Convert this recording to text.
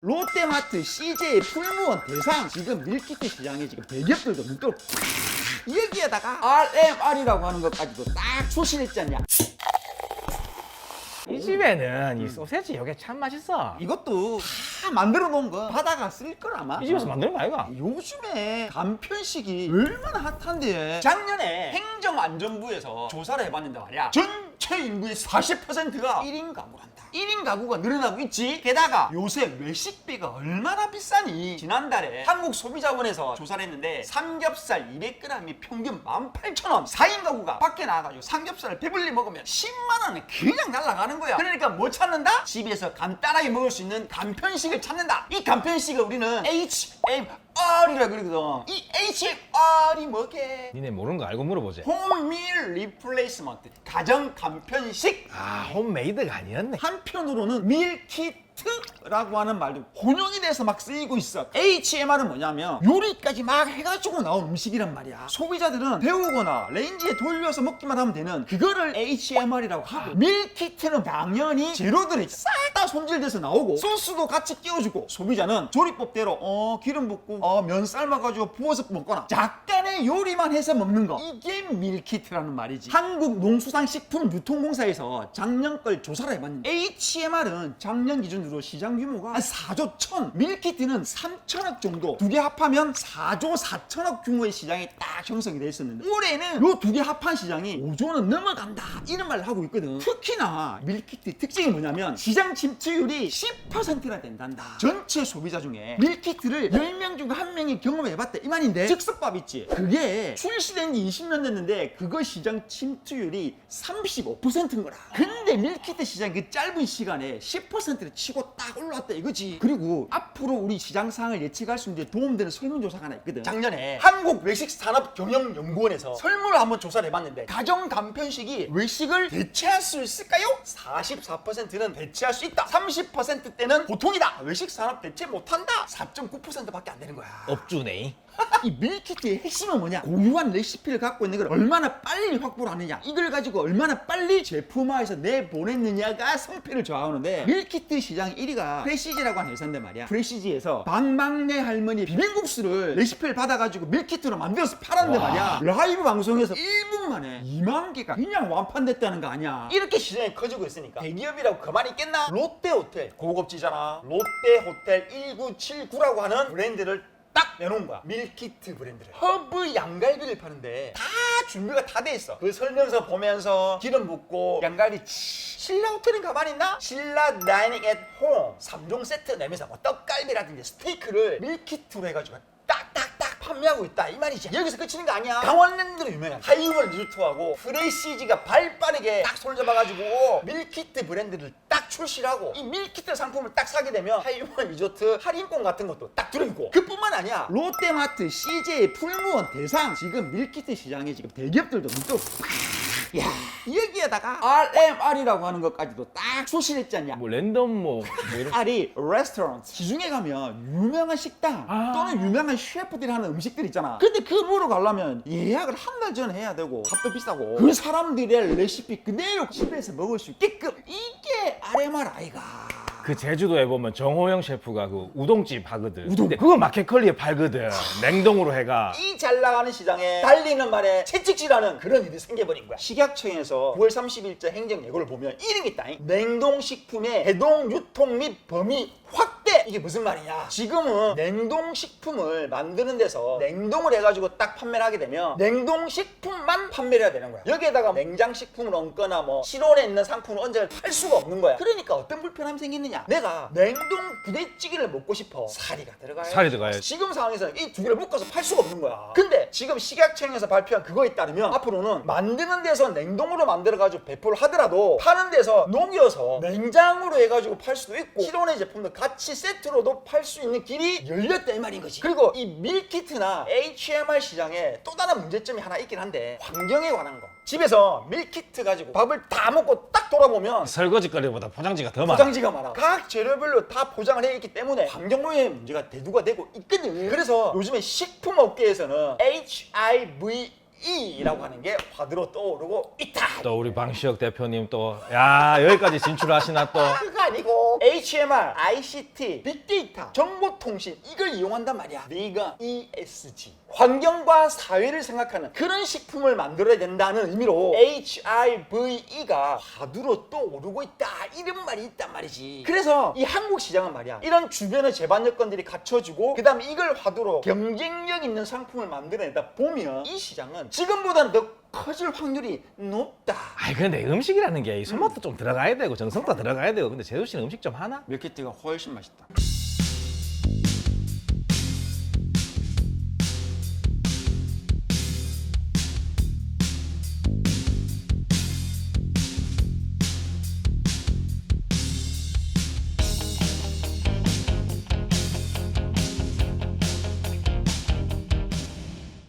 롯데마트, CJ, 풀무원, 대상 지금 밀키트 시장에 지금 대기업들도 눈도록 여기에다가 RMR이라고 하는 것까지도 딱 않냐. 이 집에는 이 소세지 이게 참 맛있어. 이것도 다 만들어 놓은 거 바다가 쓸 걸 아마. 이 집에서 만드는 거 아이가? 요즘에 간편식이 얼마나 핫한데. 작년에 행정안전부에서 조사를 해봤는데 말이야. 전체 인구의 40%가 1인 가구란다 1인 가구가 늘어나고 있지. 게다가 요새 외식비가 얼마나 비싸니. 지난달에 한국소비자원에서 조사를 했는데 삼겹살 200g이 평균 18,000원. 4인 가구가 밖에 나가가지고 삼겹살을 배불리 먹으면 10만원은 그냥 날아가는 거야. 그러니까 뭐 찾는다? 집에서 간단하게 먹을 수 있는 간편식을 찾는다. 이 간편식을 우리는 HMR이라 그러거든 이 HMR이 뭐게? 니네 모르는 거 알고 물어보지. 홈밀 리플레이스먼트 가정 간편식 아 홈메이드가 아니었네. 한편으로는 밀키트 라고 하는 말도 혼용이 돼서 막 쓰이고 있어. HMR은 뭐냐면 요리까지 막 해가지고 나온 음식이란 말이야. 소비자들은 데우거나 레인지에 돌려서 먹기만 하면 되는 그거를 HMR이라고 하고 밀키트는 당연히 재료들이 싹 다 손질돼서 나오고 소스도 같이 끼워주고 소비자는 조리법대로 어 기름 붓고 어면 삶아가지고 부어서 먹거나 약 요리만 해서 먹는 거. 이게 밀키트라는 말이지. 한국 농수산식품유통공사에서 작년 걸 조사를 해봤는데 HMR은 작년 기준으로 시장 규모가 한 4조 1천 밀키트는 3천억 정도 두 개 합하면 4조 4천억 규모의 시장이 딱 형성이 돼 있었는데 올해는 요 두 개 합한 시장이 5조는 넘어간다 이런 말을 하고 있거든. 특히나 밀키트 특징이 뭐냐면 시장 침투율이 10%나 된단다. 전체 소비자 중에 밀키트를 10명 중한 명이 경험해봤다. 이 말인데 즉석밥 있지? 그게 출시된 지 20년 됐는데 그거 시장 침투율이 35%인 거라. 근데 밀키트 시장 그 짧은 시간에 10%를 치고 딱 올라왔다 이거지. 그리고 앞으로 우리 시장 상황을 예측할 수 있는 데 도움되는 설문조사가 하나 있거든. 작년에 한국 외식 산업 경영 연구원에서 설문을 한번 조사를 해봤는데 가정 간편식이 외식을 대체할 수 있을까요? 44%는 대체할 수 있다. 30%대는 보통이다. 외식 산업 대체 못한다. 4.9%밖에 안 되는 거야. 업주네. 이 밀키트의 핵심은 뭐냐? 고유한 레시피를 갖고 있는 걸 얼마나 빨리 확보를 하느냐? 이걸 가지고 얼마나 빨리 제품화해서 내보냈느냐가 성패를 좌우하는데 밀키트 시장 1위가 프레시지라고 하는 회사인데 말이야. 프레시지에서 방망내 할머니 비빔국수를 레시피를 받아가지고 밀키트로 만들어서 팔았는데 와. 말이야. 라이브 방송에서 1분 만에 2만 개가 그냥 완판됐다는 거 아니야. 이렇게 시장이 커지고 있으니까 대기업이라고 그만 있겠나? 롯데 호텔 고급지잖아. 롯데 호텔 1979라고 하는 브랜드를 딱 내놓은 거야. 밀키트 브랜드를. 허브 양갈비를 파는데 다 준비가 다 돼 있어. 그 설명서 보면서 기름 붓고 양갈비 치. 신라 호텔은 가만히 있나? 신라 다이닝 앳 홈 3종 세트 내면서 뭐 떡갈비라든지 스테이크를 밀키트로 해가지고 딱딱딱 판매하고 있다 이 말이지 여기서 끝이는 거 아니야 강원랜드로 유명한 하이월 리조트하고 프레시지가 발빠르게 딱 손을 잡아가지고 밀키트 브랜드를 딱 출시하고 이 밀키트 상품을 딱 사게 되면 하이월 리조트 할인권 같은 것도 딱 들어있고 그뿐만 아니야. 롯데마트, CJ, 풀무원, 대상 지금 밀키트 시장에 지금 대기업들도 눈독 야. 여기에다가 RMR이라고 하는 것까지도 딱 출시했지 않냐. 뭐 랜덤 뭐, 뭐 이런. 아리 레스토랑 지중해 가면 유명한 식당 아. 또는 유명한 셰프들이 하는 음식들 있잖아. 근데 그 보러 가려면 예약을 한 달 전에 해야 되고 값도 비싸고. 그 사람들의 레시피 그대로 집에서 먹을 수 있게끔 이게 RMR 아이가 그 제주도에 보면 정호영 셰프가 그 우동집 하거든. 우동? 근데 그거 마켓컬리에 팔거든. 냉동으로 해가. 이 잘 나가는 시장에 달리는 말에 채찍질하는 그런 일이 생겨버린 거야. 식약청에서 9월 30일자 행정 예고를 보면 이름이 있다잉. 냉동식품의 해동 유통 및 범위 확 대 이게 무슨 말이냐? 지금은 냉동식품을 만드는 데서 냉동을 해가지고 딱 판매를 하게 되면 냉동식품만 판매를 해야 되는 거야. 여기에다가 냉장식품을 얹거나 뭐 실온에 있는 상품을 얹어 팔 수가 없는 거야. 그러니까 어떤 불편함이 생기느냐? 내가 냉동 부대찌개를 먹고 싶어. 사리가 들어가야 살이 들어가야지. 지금 상황에서는 이 두 개를 묶어서 팔 수가 없는 거야. 근데 지금 식약청에서 발표한 그거에 따르면 앞으로는 만드는 데서 냉동으로 만들어가지고 배포를 하더라도 파는 데서 녹여서 냉장으로 해가지고 팔 수도 있고 실온의 제품도 같이 세트로도 팔 수 있는 길이 열렸다 이 말인 거지. 그리고 이 밀키트나 HMR 시장에 또 다른 문제점이 하나 있긴 한데 환경에 관한 거. 집에서 밀키트 가지고 밥을 다 먹고 딱 돌아보면 설거지거리보다 포장지가 더 많아. 포장지가 많아. 각 재료별로 다 포장을 해 있기 때문에 환경오염 문제가 대두가 되고 있거든. 그래서 요즘에 식품 업계에서는 HIV E라고 하는 게 화두로 떠오르고 있다. 또 우리 방시혁 대표님 또 야 여기까지 진출하시나 또 그거 아니고 HMR, ICT, 빅데이터, 정보통신 이걸 이용한단 말이야. 네가 ESG 환경과 사회를 생각하는 그런 식품을 만들어야 된다는 의미로 HIVE가 화두로 떠오르고 있다 이런 말이 있단 말이지. 그래서 이 한국 시장은 말이야 이런 주변의 제반 여건들이 갖춰지고 그 다음에 이걸 화두로 경쟁력 있는 상품을 만들어내다 보면 이 시장은 지금보다는 더 커질 확률이 높다. 아이 근데 음식이라는 게 이 손맛도 좀 들어가야 되고 정성도 들어가야 되고 근데 재수 씨는 음식 좀 하나? 밀키트가 훨씬 맛있다.